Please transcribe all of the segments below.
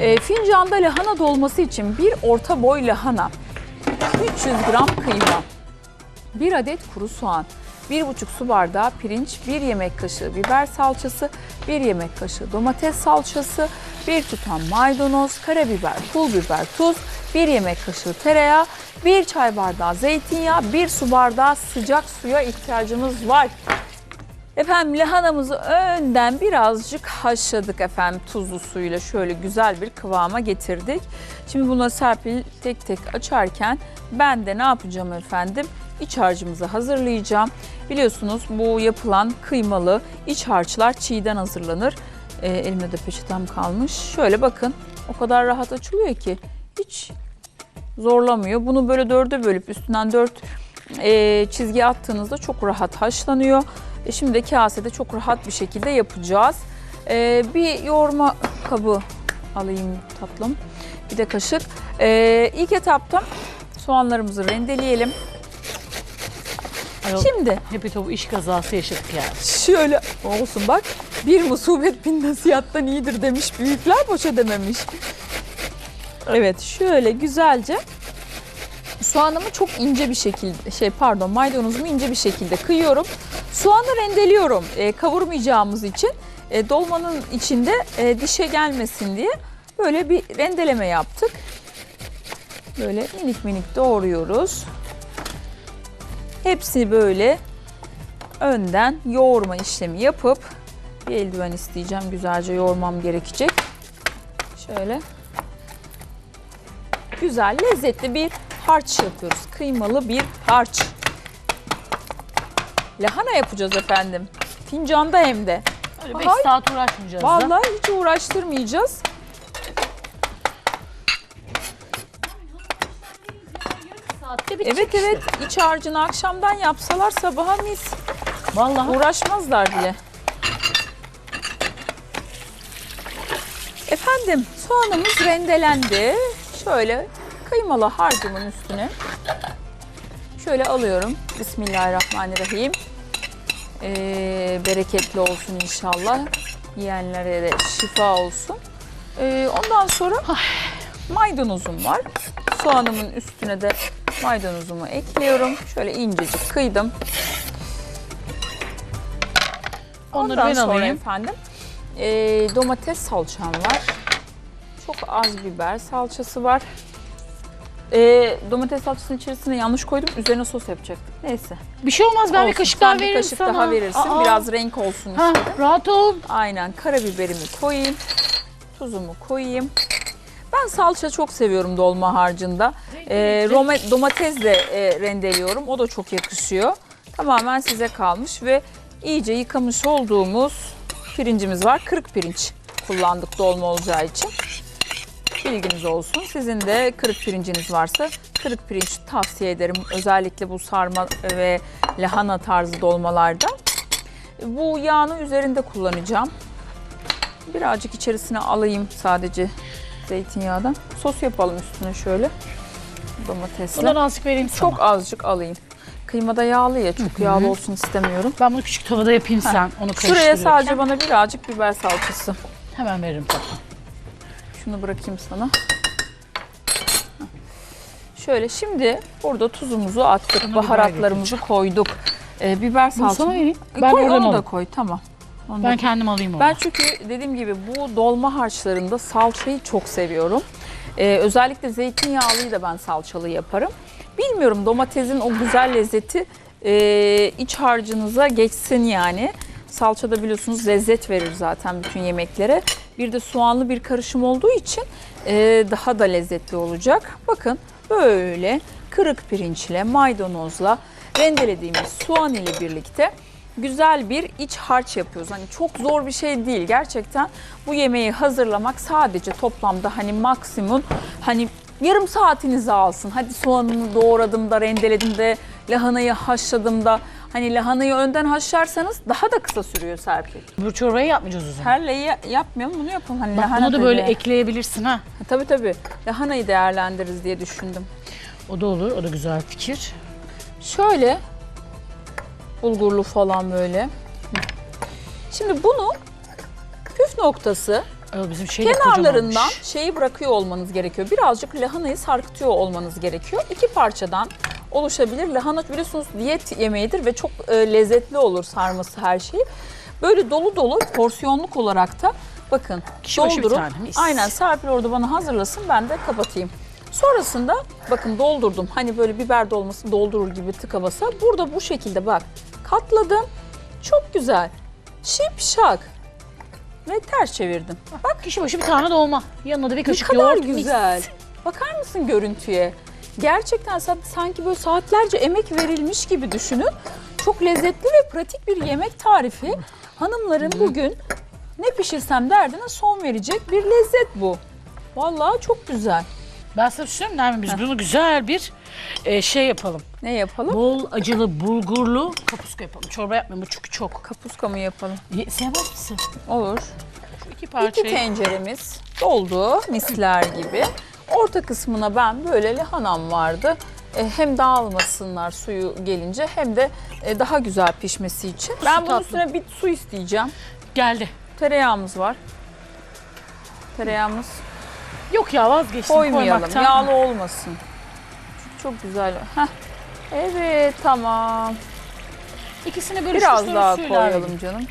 E, fincanda lahana dolması için bir orta boy lahana, 300 gram kıyma, 1 adet kuru soğan, 1,5 su bardağı pirinç, 1 yemek kaşığı biber salçası, 1 yemek kaşığı domates salçası, 1 tutam maydanoz, karabiber, pul biber, tuz, 1 yemek kaşığı tereyağı, 1 çay bardağı zeytinyağı, 1 su bardağı sıcak suya ihtiyacımız var. Efendim lahanamızı önden birazcık haşladık efendim tuzlu suyla şöyle güzel bir kıvama getirdik. Şimdi bunu Serpil tek tek açarken ben de ne yapacağım efendim? İç harcımızı hazırlayacağım. Biliyorsunuz bu yapılan kıymalı iç harçlar çiğden hazırlanır. Ee, elimde de peçetem kalmış. Şöyle bakın o kadar rahat açılıyor ki hiç zorlamıyor. Bunu böyle dörde bölüp üstünden dört e, çizgi attığınızda çok rahat haşlanıyor. E, şimdi de kasede çok rahat bir şekilde yapacağız. E, bir yoğurma kabı alayım tatlım. Bir de kaşık. E, ilk etapta soğanlarımızı rendeleyelim. Ayol, Şimdi Hepi topu iş kazası yaşadık yani. şöyle olsun bak. Bir musibet bin nasihattan iyidir demiş büyükler boşa dememiş. Evet şöyle güzelce soğanımı çok ince bir şekilde şey pardon maydanozumu ince bir şekilde kıyıyorum. Soğanı rendeliyorum e, kavurmayacağımız için e, dolmanın içinde e, dişe gelmesin diye böyle bir rendeleme yaptık. Böyle minik minik doğruyoruz. Hepsi böyle önden yoğurma işlemi yapıp bir eldiven isteyeceğim. Güzelce yoğurmam gerekecek. Şöyle güzel lezzetli bir harç yapıyoruz. Kıymalı bir harç. Lahana yapacağız efendim. Fincanda hem de. Öyle 5 Ay. saat uğraşmayacağız da. Vallahi hiç uğraştırmayacağız. Saatte bitecek Evet evet iç harcını akşamdan yapsalar sabaha mis. Vallahi. Uğraşmazlar bile. Efendim soğanımız rendelendi. Şöyle kıymalı harcımın üstüne şöyle alıyorum. Bismillahirrahmanirrahim. Ee, bereketli olsun inşallah. Yiyenlere de şifa olsun. Ee, ondan sonra maydanozum var. Soğanımın üstüne de maydanozumu ekliyorum. Şöyle incecik kıydım. Onları Ondan ben sonra alayım. efendim e, domates salçam var. Çok az biber salçası var. E, domates salçasının içerisine yanlış koydum. Üzerine sos yapacaktım. Neyse. Bir şey olmaz ben bir Olsun. kaşık Sen daha bir veririm kaşık sana. daha verirsin. Aa. Biraz renk olsun Ha, istedim. rahat ol. Aynen karabiberimi koyayım. Tuzumu koyayım. Ben salça çok seviyorum dolma harcında. E, rome- domates de e, rendeliyorum. O da çok yakışıyor. Tamamen size kalmış ve iyice yıkamış olduğumuz pirincimiz var. Kırık pirinç kullandık dolma olacağı için. Bilginiz olsun. Sizin de kırık pirinciniz varsa kırık pirinç tavsiye ederim. Özellikle bu sarma ve lahana tarzı dolmalarda. Bu yağını üzerinde kullanacağım. Birazcık içerisine alayım sadece zeytinyağından. Sos yapalım üstüne şöyle. Domatesle. Bundan azıcık vereyim sana. Çok azıcık alayım. Kıymada yağlı ya çok yağlı olsun istemiyorum. Ben bunu küçük tavada yapayım sen onu Şuraya karıştırırken. sadece bana birazcık biber salçası. Hemen veririm tatlım. Şunu bırakayım sana. Şöyle şimdi burada tuzumuzu attık, Sana baharatlarımızı koyduk. Ee, biber Bunu salçası. sana vereyim. E, Ben koy oradan onu da alayım. koy tamam. Onu da Ben kendim alayım onu. Ben çünkü dediğim gibi bu dolma harçlarında salçayı çok seviyorum. Ee, özellikle zeytinyağlıyı da ben salçalı yaparım. Bilmiyorum domatesin o güzel lezzeti e, iç harcınıza geçsin yani. Salça da biliyorsunuz lezzet verir zaten bütün yemeklere. Bir de soğanlı bir karışım olduğu için e, daha da lezzetli olacak. Bakın böyle kırık pirinçle, maydanozla rendelediğimiz soğan ile birlikte güzel bir iç harç yapıyoruz. Hani çok zor bir şey değil gerçekten. Bu yemeği hazırlamak sadece toplamda hani maksimum hani yarım saatinizi alsın. Hadi soğanını doğradım da rendeledim de lahanayı haşladım da hani lahanayı önden haşlarsanız daha da kısa sürüyor Serpil. Bu çorbayı yapmayacağız o zaman. Herleyi yapmayalım bunu yapalım. Hani Bak lahana bunu da böyle dedi. ekleyebilirsin ha. Ha, Tabii tabii. Lahanayı değerlendiririz diye düşündüm. O da olur. O da güzel fikir. Şöyle bulgurlu falan böyle. Şimdi bunu püf noktası bizim şey de Kenarlarından kocamanmış. şeyi bırakıyor olmanız gerekiyor. Birazcık lahanayı sarkıtıyor olmanız gerekiyor. İki parçadan oluşabilir. Lahana biliyorsunuz diyet yemeğidir ve çok e, lezzetli olur sarması her şeyi. Böyle dolu dolu porsiyonluk olarak da bakın Kişi başı bir doldurup tane, mis. aynen Serpil orada bana hazırlasın ben de kapatayım. Sonrasında bakın doldurdum. Hani böyle biber dolması doldurur gibi tıka basa. Burada bu şekilde bak katladım. Çok güzel. Şipşak. Ve ters çevirdim. Bak kişi başı bir tane dolma. Yanına da bir Ne kaşık kadar yoğurt. mis. güzel. Bakar mısın görüntüye? Gerçekten sa- sanki böyle saatlerce emek verilmiş gibi düşünün. Çok lezzetli ve pratik bir yemek tarifi. Hanımların bugün ne pişirsem derdine son verecek bir lezzet bu. Vallahi çok güzel. Ben sana şey mi Nermin? Biz bunu güzel bir e, şey yapalım. Ne yapalım? Bol acılı bulgurlu kapuska yapalım. Çorba yapmayalım bu çünkü çok. Kapuska mı yapalım? Ye, sevmez misin? Olur. Şu iki İki parçayı. tenceremiz doldu misler gibi. Orta kısmına ben böyle lahanam vardı. E, Hem dağılmasınlar suyu gelince hem de e, daha güzel pişmesi için. Ben bunun tatlım. üstüne bir su isteyeceğim. Geldi. Tereyağımız var. Tereyağımız Yok ya vazgeçtim koymayalım. koymaktan. Yağlı olmasın. Çok güzel. Heh. Evet tamam. İkisini böyle Biraz daha suyla koyalım canım.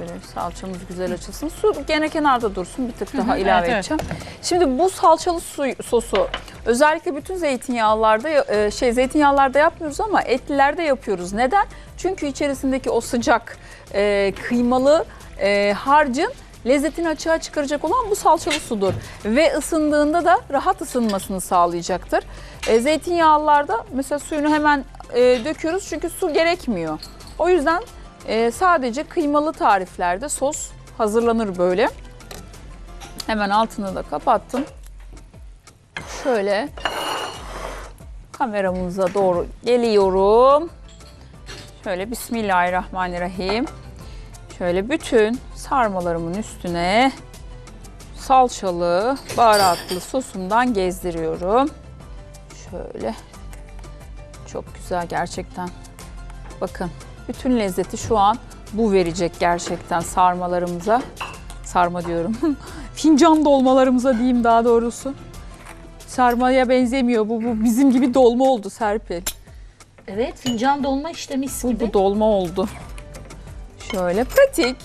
Böyle salçamız güzel açılsın. Su gene kenarda dursun. Bir tık daha hı, ilave evet, evet. edeceğim. Şimdi bu salçalı su, sosu özellikle bütün zeytinyağlarda e, şey zeytinyağlarda yapmıyoruz ama etlilerde yapıyoruz. Neden? Çünkü içerisindeki o sıcak e, kıymalı e, harcın lezzetini açığa çıkaracak olan bu salçalı sudur. Ve ısındığında da rahat ısınmasını sağlayacaktır. E, zeytinyağlılarda mesela suyunu hemen e, döküyoruz çünkü su gerekmiyor. O yüzden e, sadece kıymalı tariflerde sos hazırlanır böyle. Hemen altını da kapattım. Şöyle kameramıza doğru geliyorum. Şöyle Bismillahirrahmanirrahim. Şöyle bütün sarmalarımın üstüne salçalı, baharatlı sosumdan gezdiriyorum. Şöyle. Çok güzel gerçekten. Bakın bütün lezzeti şu an bu verecek gerçekten sarmalarımıza. Sarma diyorum. Fincan dolmalarımıza diyeyim daha doğrusu. Sarmaya benzemiyor. Bu, bu bizim gibi dolma oldu Serpil. Evet fincan dolma işte mis Bu, gibi. bu dolma oldu. Şöyle pratik.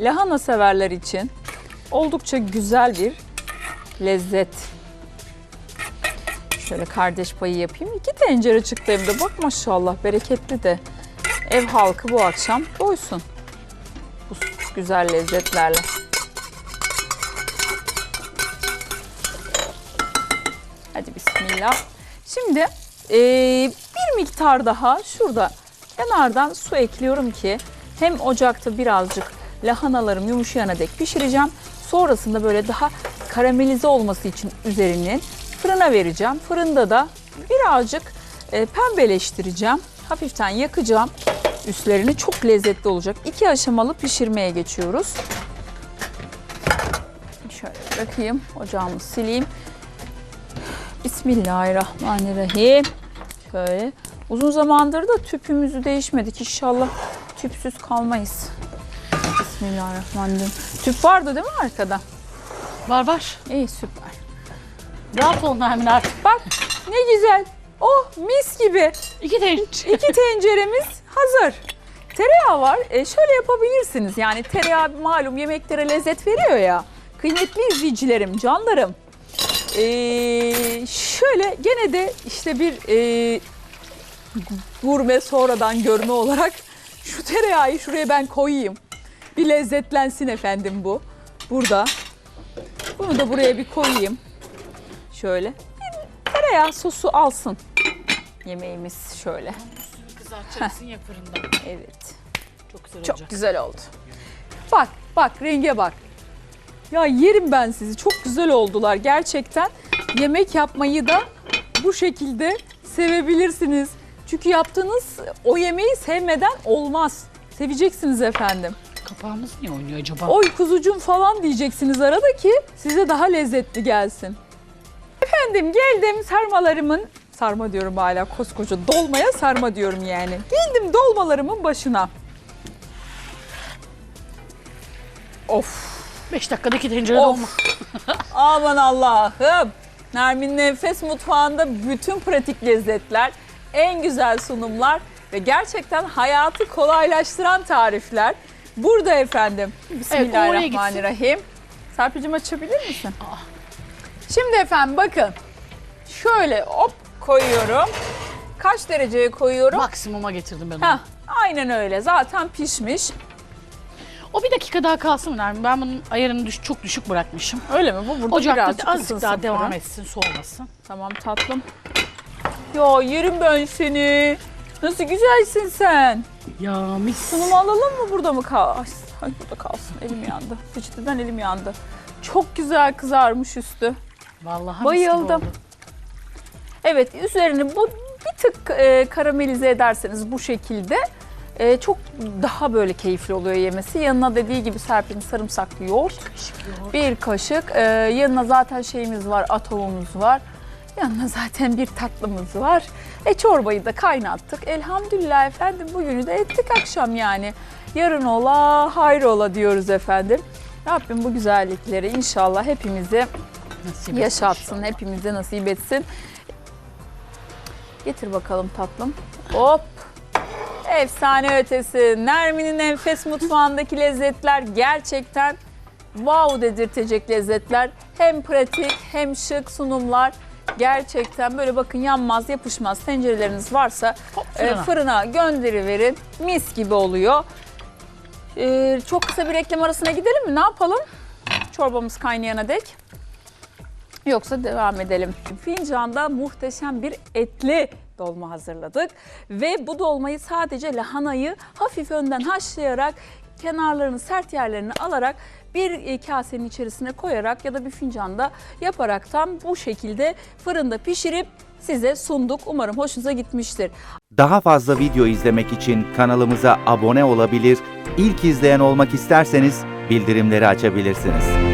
Lahana severler için oldukça güzel bir lezzet. Şöyle kardeş payı yapayım. İki tencere çıktı hem de. Bak maşallah bereketli de. Ev halkı bu akşam doysun. Bu güzel lezzetlerle. Hadi bismillah. Şimdi eee, bir miktar daha şurada kenardan su ekliyorum ki hem ocakta birazcık lahanalarım yumuşayana dek pişireceğim. Sonrasında böyle daha karamelize olması için üzerinin fırına vereceğim. Fırında da birazcık e, pembeleştireceğim. Hafiften yakacağım üstlerini. Çok lezzetli olacak. İki aşamalı pişirmeye geçiyoruz. Şöyle bırakayım. Ocağımı sileyim. Bismillahirrahmanirrahim. Şöyle. Uzun zamandır da tüpümüzü değişmedik. İnşallah tüpsüz kalmayız. Bismillahirrahmanirrahim. Tüp vardı değil mi arkada? Var var. İyi süper. Rahat ol Nermin artık. Bak ne güzel. Oh mis gibi. İki tencere. İki tenceremiz hazır. Tereyağı var. E, şöyle yapabilirsiniz. Yani tereyağı malum yemeklere lezzet veriyor ya. Kıymetli izleyicilerim, canlarım. E, şöyle gene de işte bir e, gurme sonradan görme olarak şu tereyağı şuraya ben koyayım. Bir lezzetlensin efendim bu. Burada. Bunu da buraya bir koyayım. Şöyle. Bir tereyağı sosu alsın. Yemeğimiz şöyle. Kızartacaksın ya fırında. Evet. Çok güzel Çok olacak. güzel oldu. Bak bak renge bak. Ya yerim ben sizi. Çok güzel oldular gerçekten. Yemek yapmayı da bu şekilde sevebilirsiniz. Çünkü yaptığınız o yemeği sevmeden olmaz. Seveceksiniz efendim. Kapağımız niye oynuyor acaba? Oy kuzucum falan diyeceksiniz arada ki size daha lezzetli gelsin. Efendim geldim sarmalarımın, sarma diyorum hala koskoca dolmaya sarma diyorum yani. Geldim dolmalarımın başına. Of 5 dakikada iki tencere Of. dolma. Aman Allah'ım. Nermin'in Enfes Mutfağı'nda bütün pratik lezzetler, en güzel sunumlar ve gerçekten hayatı kolaylaştıran tarifler. Burada efendim. Bismillahirrahmanirrahim. Serpil'cim açabilir misin? Şimdi efendim bakın. Şöyle hop koyuyorum. Kaç dereceye koyuyorum? Maksimuma getirdim ben onu. Heh, aynen öyle. Zaten pişmiş. O bir dakika daha kalsın mı Nermin? Ben bunun ayarını düş, çok düşük bırakmışım. Öyle mi? Bu burada Ocakta birazcık azıcık ısınsın daha devam etsin, soğumasın. Tamam tatlım. Ya yerim ben seni. Nasıl güzelsin sen. Ya mis. Sunumu alalım mı burada mı kal? Ay, burada kalsın. Elim yandı. Fıçıtıdan elim yandı. Çok güzel kızarmış üstü. Vallahi Bayıldım. mis gibi oldu. Evet üzerini bu bir tık e, karamelize ederseniz bu şekilde e, çok daha böyle keyifli oluyor yemesi. Yanına dediği gibi Serpil'in sarımsaklı yoğurt. Bir kaşık. e, yanına zaten şeyimiz var, atomumuz var. Yanına zaten bir tatlımız var. E çorbayı da kaynattık. Elhamdülillah efendim bugünü de ettik akşam yani. Yarın ola, hayrola diyoruz efendim. Rabbim bu güzellikleri inşallah hepimize Nasip yaşatsın, inşallah. hepimize nasip etsin. Getir bakalım tatlım. Hop. Efsane ötesi. Nermin'in enfes mutfağındaki lezzetler gerçekten wow dedirtecek lezzetler. Hem pratik hem şık sunumlar. Gerçekten böyle bakın yanmaz yapışmaz tencereleriniz varsa Hop, e, fırına. fırına gönderiverin. Mis gibi oluyor. E, çok kısa bir reklam arasına gidelim mi? Ne yapalım? Çorbamız kaynayana dek. Yoksa devam edelim. Fincanda muhteşem bir etli dolma hazırladık. Ve bu dolmayı sadece lahanayı hafif önden haşlayarak kenarlarını sert yerlerini alarak bir e, kasenin içerisine koyarak ya da bir fincanda yaparaktan bu şekilde fırında pişirip size sunduk. Umarım hoşunuza gitmiştir. Daha fazla video izlemek için kanalımıza abone olabilir, ilk izleyen olmak isterseniz bildirimleri açabilirsiniz.